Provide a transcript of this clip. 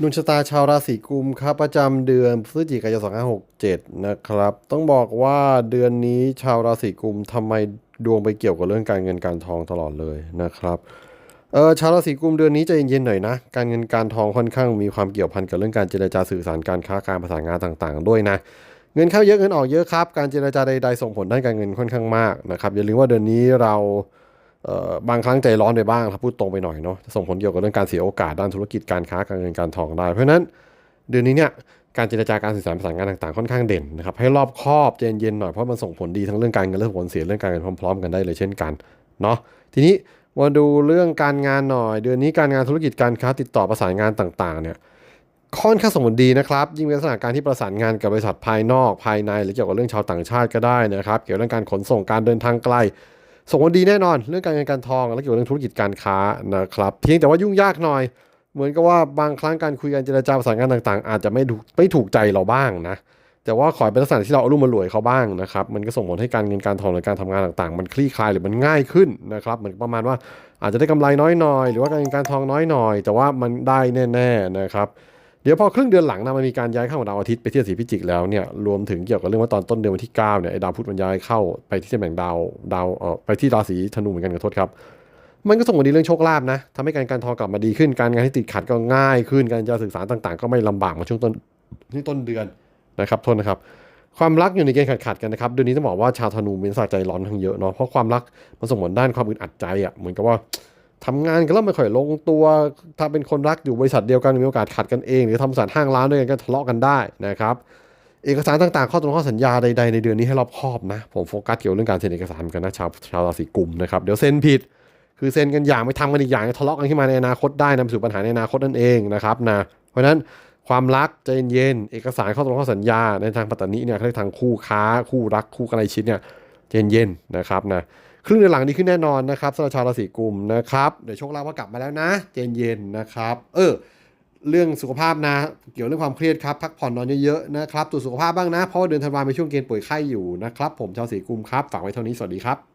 ดวงชะตาชาวราศีกุมครับประจำเดือนพฤศจิกายน2567 นะครับ ต้องบอกว่าเดือนนี้ชาวราศีกุมทำไมดวงไปเกี่ยวกับเรื่องการเงินการทองตลอดเลยนะครับเออชาวราศีกุมเดือนนี้ใจเย็นๆหน่อยนะ การเงินการทองค่อนข้างมีความเกี่ยวพันกับเรื่องการเจรจาสื่อสารการค้าการประสานงานต่างๆ ด้วยนะ เงินเข้าเยอะเงินออกเยอะครับ การเจรจาใดๆส่งผลด้านการเงินค่อนข้างมากนะครับอย่าลืมว่าเดือนนี้เรา บางครั้งใจร้อนไปบ้างถ้าพูดตรงไปหน่อยเนาะจะส่งผลเกี่ยวกับเรื่องการเสียโอกาสด้านธุรกิจการค้าการเงินการทองได้ เพราะฉะนั้นเดือนนี้เนี่ยการเจรจาการสื่อสารประสานงานต่างๆค่อนข้างเด่นนะครับให้รอบคอบใจเย็นๆหน่อยเพราะมันส่งผลดีทั้งเรื่องการเงินและผลเสียเรื่องการเงินพร้อมๆ กันได้เลยเช่นกันเนาะทีนี้มาดูเรื่องการงานหน่อย เดือนนี้การงานธุรกิจการค้าติดต่อประสานงานต่างๆเนี่ยค่อนข้างสมบูรณ์ดีนะครับ ยิ่งเป็นลักษณะการที่ประสานงานกับบริษัทภายนอกภายในหรือเกี่ยวกับเรื่องชาวต่างชาติก็ได้นะครับ เกี่ยวกับเรื่องการขนส่งการเดินทางไกล ส่งผลดีแน่นอนเรื่องการเงินการทองและเกี่ยวกับเรื่องธุรกิจการค้านะครับเพียงแต่ว่ายุ่งยากหน่อย เหมือนกับว่าบางครั้งการคุยกันเจรจาประสานงานต่างๆ อาจจะไม่ถูกไม่ถูกใจเราบ้างนะแต่ว่าขอเป็นลักษณะที่เราเอารุ่มมารวยเขาบ้างนะครับมันก็ส่งผลให้การเงินการทองหรือการทำงานต่างๆ มันคลี่คลายหรือมันง่ายขึ้นนะครับเหมือนประมาณว่าอาจจะได้กำไรน้อยหน่อยหรือว่าการเงินการทองน้อยหน่อย แต่ว่ามันได้แน่ๆนะครับ เดี๋ยวพอครึ่งเดือนหลังนะมันมีการย้ายเข้าของดาวอาทิตย์ไปที่ราศีพิจิกแล้วเนี่ยรวมถึงเกี่ยวกับเรื่องว่าตอนต้นเดือนวันที่9เนี่ยไอ้ดาวพุธมันย้ายเข้าไปที่ตำแหน่งดาวดาวเอ่อไปที่ราศีธนูเหมือนกันขอโทษครับมันก็ส่งผลดีเรื่องโชคลาภนะทำให้การการทองกลับมาดีขึ้นการงานที่ติดขัดก็ง่ายขึ้นการจะสื่อสารต่างๆ ก็ไม่ลำบากมาช่วงต้นที่ต้นเดือนนะครับโทษนะครับ ความรักอยู่ในเกณฑ์ขัดๆกันนะครับเดือนนี้ต้องบอกว่าชาวธนูมีนิสัยใจร้อนทั้งเยอะเนาะเพราะความรักมันส่งผลด้านความอึดอัดใจอะเหมือนกับว่า ทำงานกันแล้วไม่ค่อยลงตัวถ้าเป็นคนรักอยู่บริษัทเดียวกันมีโอกาสขัดกันเอง หรือทำบริษัทห้างร้านด้วยกันก็ทะเลาะกันได้นะครับ เอกสารต่างๆ ข้อตกลงข้อสัญญาใดๆในเดือนนี้ให้รอบคอบนะ ผมโฟกัสเกี่ยวกับเรื่องการเซ็นเอกสารกันนะชาวชาวราศีกุมนะครับเดี๋ยวเซ็นผิด คือเซ็นกันอย่างไม่ทำกันอีกอย่างทะเลาะกันขึ้นมาในอนาคตได้นำไปสู่ปัญหาในอนาคตนั่นเองนะครับนะเพราะนั้นความรักใจเย็นๆเอกสารข้อตกลงข้อสัญญาในทางปัตตานีเนี่ยเขารียกทางคู่ค้าคู่รักคู่ใกล้ชิดเนี่ยเย็นๆนะครับนะ ครึ่งเดือนหลังนี้ขึ้นแน่นอนนะครับสำหรับชาวราศีกุมนะครับ เดี๋ยวโชคลาภก็กลับมาแล้วนะ เจนเย็นนะครับ เออ เรื่องสุขภาพนะ เกี่ยวเรื่องความเครียดครับ พักผ่อนนอนเยอะๆนะครับตรวจสุขภาพบ้างนะ เพราะว่าเดือนธันวาเป็นช่วงเกณฑ์ป่วยไข้อยู่นะครับ ผมชาวศีกุมครับ ฝากไว้เท่านี้ สวัสดีครับ